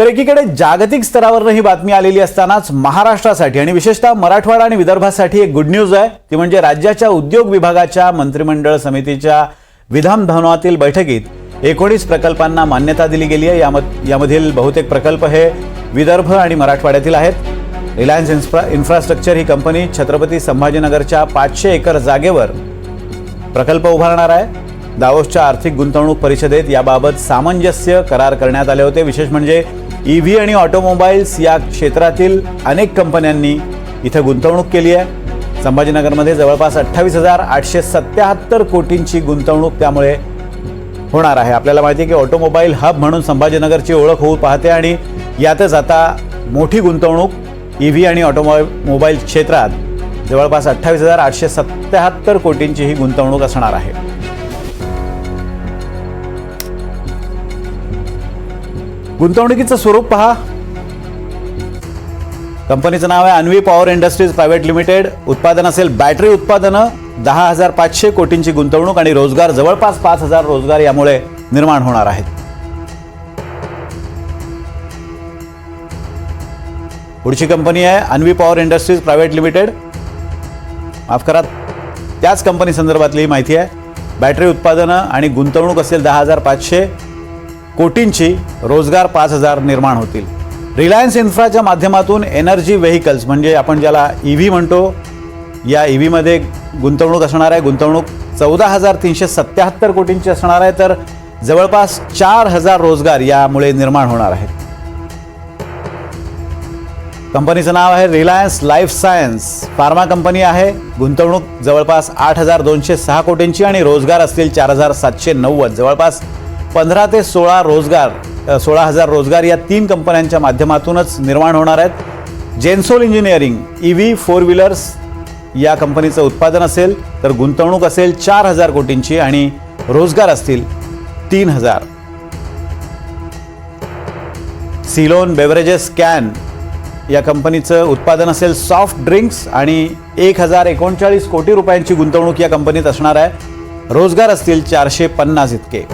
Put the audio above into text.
तर एकीकडे जागतिक स्तरावरनं ही बातमी आलेली असतानाच महाराष्ट्रासाठी आणि विशेषतः मराठवाडा आणि विदर्भासाठी एक गुड न्यूज आहे. ती म्हणजे राज्याच्या उद्योग विभागाच्या मंत्रिमंडळ समितीच्या विधान भवनातील बैठकीत एकोणीस प्रकल्पांना मान्यता दिली गेली आहे. याम यामधील बहुतेक प्रकल्प हे विदर्भ आणि मराठवाड्यातील आहेत. रिलायन्स इन्फ्रा इन्फ्रास्ट्रक्चर ही कंपनी छत्रपती संभाजीनगरच्या पाचशे एकर जागेवर प्रकल्प उभारणार आहे. दावोसच्या आर्थिक गुंतवणूक परिषदेत याबाबत सामंजस्य करार करण्यात आले होते. विशेष म्हणजे ई व्ही आणि ऑटोमोबाईल्स या क्षेत्रातील अनेक कंपन्यांनी इथं गुंतवणूक केली आहे. संभाजीनगरमध्ये जवळपास अठ्ठावीस हजार आठशे सत्याहत्तर कोटींची गुंतवणूक त्यामुळे होणार आहे. आपल्याला माहिती आहे की ऑटोमोबाईल हब म्हणून संभाजीनगरची ओळख होऊ पाहते आणि यातच आता मोठी गुंतवणूक ई व्ही आणि ऑटोमोबाईल मोबाईल क्षेत्रात जवळपास अठ्ठावीस हजार आठशे सत्याहत्तर कोटींची ही गुंतवणूक असणार आहे. गुंतवणुकीचं स्वरूप पहा. कंपनीचं नाव आहे Anvi power industries private limited. उत्पादन असेल बॅटरी उत्पादनं दहा हजार पाचशे कोटींची गुंतवणूक आणि रोजगार जवळपास पाच हजार रोजगार यामुळे निर्माण होणार आहेत. पुढची कंपनी आहे Anvi power industries private limited. माफ करा त्याच कंपनी संदर्भातली ही माहिती आहे. बॅटरी उत्पादनं आणि गुंतवणूक असेल दहा हजार पाचशे कोटींची रोजगार पाच हजार निर्माण होतील. रिलायन्स इन्फ्राच्या माध्यमातून एनर्जी व्हेकल्स म्हणजे आपण ज्याला ई व्ही म्हणतो या ई व्हीमध्ये गुंतवणूक असणार आहे. गुंतवणूक चौदा हजार तीनशे सत्याहत्तर कोटींची असणार आहे तर जवळपास चार हजार रोजगार यामुळे निर्माण होणार आहेत कंपनीचं नाव आहे Reliance life science. Pharma company आहे. गुंतवणूक जवळपास आठ हजार दोनशे सहा कोटींची आणि रोजगार असतील चार हजार सातशे नव्वद. जवळपास पंधरा ते सोळा रोजगार सोळा हजार रोजगार या तीन कंपन्यांच्या माध्यमातूनच निर्माण होणार आहेत. Gensol engineering E V four wheelers या कंपनीचं उत्पादन असेल तर गुंतवणूक असेल चार हजार कोटींची आणि रोजगार असतील तीन हजार. सिलोन बेवरेजेस कॅन या कंपनीचं उत्पादन असेल सॉफ्ट ड्रिंक्स आणि एक हजार एकोणचाळीस कोटी रुपयांची गुंतवणूक या कंपनीत असणार आहे. रोजगार असतील चारशे पन्नास इतके.